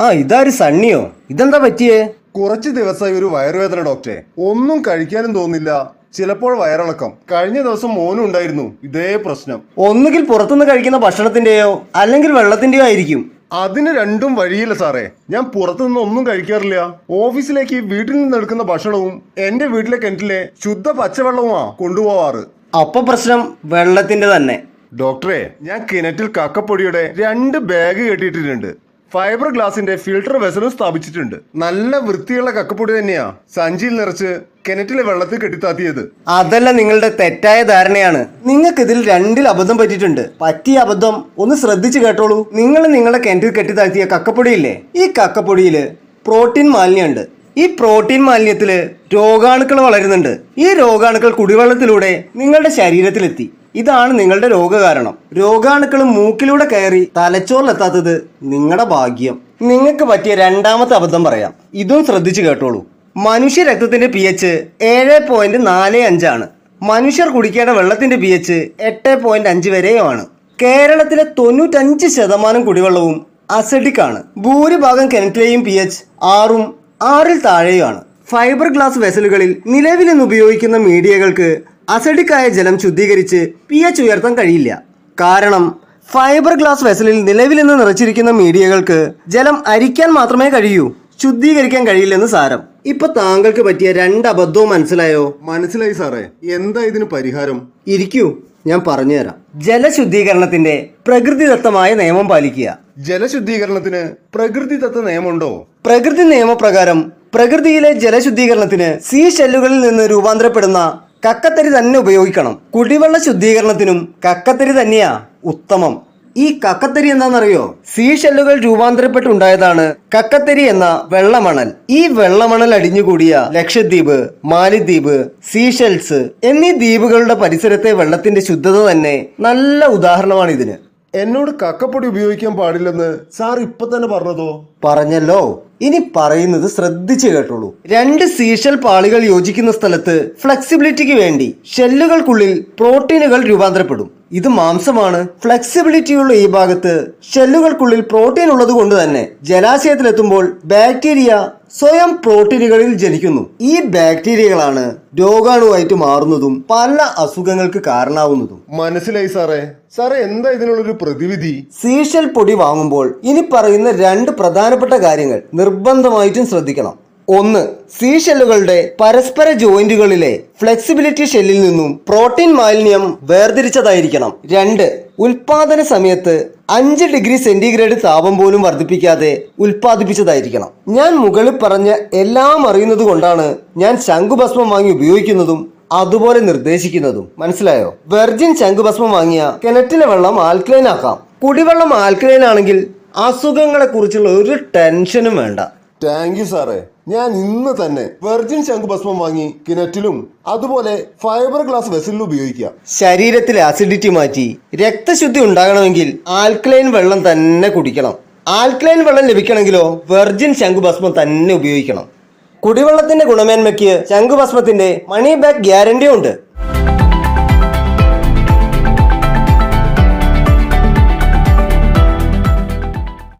ആ ഇതാര് സണ്ണിയോ? ഇതെന്താ പറ്റിയേ? കുറച്ച് ദിവസമായി ഒരു വയറുവേദന ഡോക്ടറെ. ഒന്നും കഴിക്കാനും തോന്നില്ല ചിലപ്പോൾ വയറിളക്കം. കഴിഞ്ഞ ദിവസം മോനും ഉണ്ടായിരുന്നു. ഇതേ പ്രശ്നം. ഒന്നുകിൽ പുറത്തുനിന്ന് കഴിക്കുന്ന ഭക്ഷണത്തിന്റെയോ അല്ലെങ്കിൽ വെള്ളത്തിന്റെയോ ആയിരിക്കും. അതിന് രണ്ടും വഴിയില്ല സാറേ. ഞാൻ പുറത്തുനിന്ന് ഒന്നും കഴിക്കാറില്ല. ഓഫീസിലേക്ക് വീട്ടിൽ നിന്ന് എടുക്കുന്ന ഭക്ഷണവും എന്റെ വീട്ടിലെ കിണറ്റിലെ ശുദ്ധ പച്ചവെള്ളവുമാ കൊണ്ടുപോവാറ്. അപ്പൊ പ്രശ്നം വെള്ളത്തിന്റെ തന്നെ. ഡോക്ടറെ ഞാൻ കിണറ്റിൽ കക്കപ്പൊടിയുടെ രണ്ട് ബാഗ് കെട്ടിയിട്ടിട്ടുണ്ട്. ഫൈബർ ഗ്ലാസിന്റെ ഫിൽട്ടർ വെസലും സ്ഥാപിച്ചിട്ടുണ്ട്. നല്ല വൃത്തിയുള്ള കക്കപ്പൊടി തന്നെയാ സഞ്ചിയിൽ നിറച്ച് കിണറ്റിലെ വെള്ളത്തിൽ കെട്ടിത്താത്തിയത്. അതല്ല നിങ്ങളുടെ തെറ്റായ ധാരണയാണ്. നിങ്ങൾക്ക് ഇതിൽ രണ്ടിൽ അബദ്ധം പറ്റിയിട്ടുണ്ട്. പറ്റിയ അബദ്ധം ഒന്ന് ശ്രദ്ധിച്ചു കേട്ടോളൂ. നിങ്ങൾ നിങ്ങളുടെ കിണറ്റിൽ കെട്ടിത്താത്തിയ കക്കപ്പൊടിയില്ലേ? ഈ കക്കപ്പൊടിയിൽ പ്രോട്ടീൻ മാലിന്യമുണ്ട്. ഈ പ്രോട്ടീൻ മാലിന്യത്തിൽ രോഗാണുക്കൾ വളരുന്നുണ്ട്. ഈ രോഗാണുക്കൾ കുടിവെള്ളത്തിലൂടെ നിങ്ങളുടെ ശരീരത്തിലെത്തി. ഇതാണ് നിങ്ങളുടെ രോഗകാരണം. രോഗാണുക്കൾ മൂക്കിലൂടെ കയറി തലച്ചോറിലെത്താത്തത് നിങ്ങളുടെ ഭാഗ്യം. നിങ്ങൾക്ക് പറ്റിയ രണ്ടാമത്തെ അബദ്ധം പറയാം. ഇതും ശ്രദ്ധിച്ചു കേട്ടോളൂ. മനുഷ്യ രക്തത്തിന്റെ പി എച്ച് ഏഴ് പോയിന്റ് നാല് അഞ്ചാണ് മനുഷ്യർ കുടിക്കേണ്ട വെള്ളത്തിന്റെ പി എച്ച് എട്ട് പോയിന്റ് അഞ്ച് വരെയുമാണ്. കേരളത്തിലെ തൊണ്ണൂറ്റഞ്ച് ശതമാനം കുടിവെള്ളവും അസഡിക് ആണ്. ഭൂരിഭാഗം കിണറ്റിലെയും പി എച്ച് ആറും ആറിൽ താഴെയുമാണ്. ഫൈബർ ഗ്ലാസ് വെസലുകളിൽ നിലവിൽ ഇന്ന് ഉപയോഗിക്കുന്ന മീഡിയകൾക്ക് അസിഡിക് ആയ ജലം ശുദ്ധീകരിച്ച് പി എച്ച് ഉയർത്താൻ കഴിയില്ല. കാരണം ഫൈബർ ഗ്ലാസ് വെസലിൽ നിലവിൽ നിന്ന് നിറച്ചിരിക്കുന്ന മീഡിയകൾക്ക് ജലം അരിക്കാൻ മാത്രമേ കഴിയൂ ശുദ്ധീകരിക്കാൻ കഴിയില്ലെന്ന് സാരം. ഇപ്പൊ താങ്കൾക്ക് പറ്റിയ രണ്ട് അബദ്ധവും മനസ്സിലായോ? മനസ്സിലായി സാറേ. എന്താ ഇതിന് പരിഹാരം? ഇരിക്കൂ ഞാൻ പറഞ്ഞുതരാം. ജലശുദ്ധീകരണത്തിന്റെ പ്രകൃതിദത്തമായ നിയമം പാലിക്കുക. ജലശുദ്ധീകരണത്തിന് പ്രകൃതിദത്ത നിയമമുണ്ടോ? പ്രകൃതി നിയമപ്രകാരം പ്രകൃതിയിലെ ജലശുദ്ധീകരണത്തിന് സീ ഷെല്ലുകളിൽ നിന്ന് രൂപാന്തരപ്പെടുന്ന കക്കത്തരി തന്നെ ഉപയോഗിക്കണം. കുടിവെള്ള ശുദ്ധീകരണത്തിനും കക്കത്തരി തന്നെയാ ഉത്തമം. ഈ കക്കത്തരി എന്താണെന്നറിയോ? സീഷെല്ലുകൾ രൂപാന്തരപ്പെട്ടുണ്ടായതാണ് കക്കത്തരി എന്ന വെള്ളമണൽ. ഈ വെള്ളമണൽ അടിഞ്ഞുകൂടിയ ലക്ഷദ്വീപ് മാലിദ്വീപ് സീഷെൽസ് എന്നീ ദ്വീപുകളുടെ പരിസരത്തെ വെള്ളത്തിന്റെ ശുദ്ധത തന്നെ നല്ല ഉദാഹരണമാണ് ഇതിന് എന്നോട് കക്കപ്പൊടി ഉപയോഗിക്കാൻ പാടില്ലെന്ന് സാർ ഇപ്പൊ തന്നെ പറഞ്ഞതോ? പറഞ്ഞല്ലോ. ഇനി പറയുന്നത് ശ്രദ്ധിച്ചു കേട്ടോളൂ. രണ്ട് സീഷൽ പാളികൾ യോജിക്കുന്ന സ്ഥലത്ത് ഫ്ലെക്സിബിലിറ്റിക്ക് വേണ്ടി ഷെല്ലുകൾക്കുള്ളിൽ പ്രോട്ടീനുകൾ രൂപാന്തരപ്പെടും. ഇത് മാംസമാണ്. ഫ്ലെക്സിബിലിറ്റിയുള്ള ഈ ഭാഗത്ത് ഷെല്ലുകൾക്കുള്ളിൽ പ്രോട്ടീൻ ഉള്ളത് കൊണ്ട് തന്നെ ജലാശയത്തിലെത്തുമ്പോൾ ബാക്ടീരിയ സ്വയം പ്രോട്ടീനുകളിൽ ജനിക്കുന്നു. ഈ ബാക്ടീരിയകളാണ് രോഗാണുവായിട്ട് മാറുന്നതും പല അസുഖങ്ങൾക്ക് കാരണമാവുന്നതും. മനസ്സിലായി സാറേ. സാറേ എന്താ ഇതിനുള്ളൊരു പ്രതിവിധി? സീഷൽ പൊടി വാങ്ങുമ്പോൾ ഇനി പറയുന്ന രണ്ട് പ്രധാനപ്പെട്ട കാര്യങ്ങൾ നിർബന്ധമായിട്ടും ശ്രദ്ധിക്കണം. ഒന്ന് സീഷെല്ലുകളുടെ പരസ്പര ജോയിന്റുകളിലെ ഫ്ലെക്സിബിലിറ്റി ഷെല്ലിൽ നിന്നും പ്രോട്ടീൻ മാലിന്യം വേർതിരിച്ചതായിരിക്കണം. രണ്ട് ഉൽപാദന സമയത്ത് അഞ്ച് ഡിഗ്രി സെന്റിഗ്രേഡ് താപം പോലും വർദ്ധിപ്പിക്കാതെ ഉൽപ്പാദിപ്പിച്ചതായിരിക്കണം. ഞാൻ മുകളിൽ പറഞ്ഞ എല്ലാം അറിയുന്നത് കൊണ്ടാണ് ഞാൻ ശംഖുഭസ്മം വാങ്ങി ഉപയോഗിക്കുന്നതും അതുപോലെ നിർദ്ദേശിക്കുന്നതും. മനസ്സിലായോ? വെർജിൻ ശംഖുഭസ്മം വാങ്ങിയ കിണറ്റിലെ വെള്ളം ആൽക്കലൈൻ ആക്കാം. കുടിവെള്ളം ആൽക്കലൈൻ ആണെങ്കിൽ അസുഖങ്ങളെ കുറിച്ചുള്ള ഒരു ടെൻഷനും വേണ്ട. താങ്ക് യു സാറേ ഞാൻ ഇന്ന് തന്നെ വെർജിൻ ശംഖുഭസ്മം വാങ്ങി കിണറ്റിലും അതുപോലെ ഫൈബർ ഗ്ലാസ് വെസലിലും ഉപയോഗിക്കാം. ശരീരത്തിലെ അസിഡിറ്റി മാറ്റി രക്തശുദ്ധി ഉണ്ടാകണമെങ്കിൽ ആൽക്കലൈൻ വെള്ളം തന്നെ കുടിക്കണം. ആൽക്കലൈൻ വെള്ളം ലഭിക്കണമെങ്കിലോ വെർജിൻ ശംഖുഭസ്മം തന്നെ ഉപയോഗിക്കണം. കുടിവെള്ളത്തിന്റെ ഗുണമേന്മയ്ക്ക് ശംഖുഭസ്മത്തിന്റെ മണി ബാക്ക് ഗ്യാരണ്ടിയും ഉണ്ട്.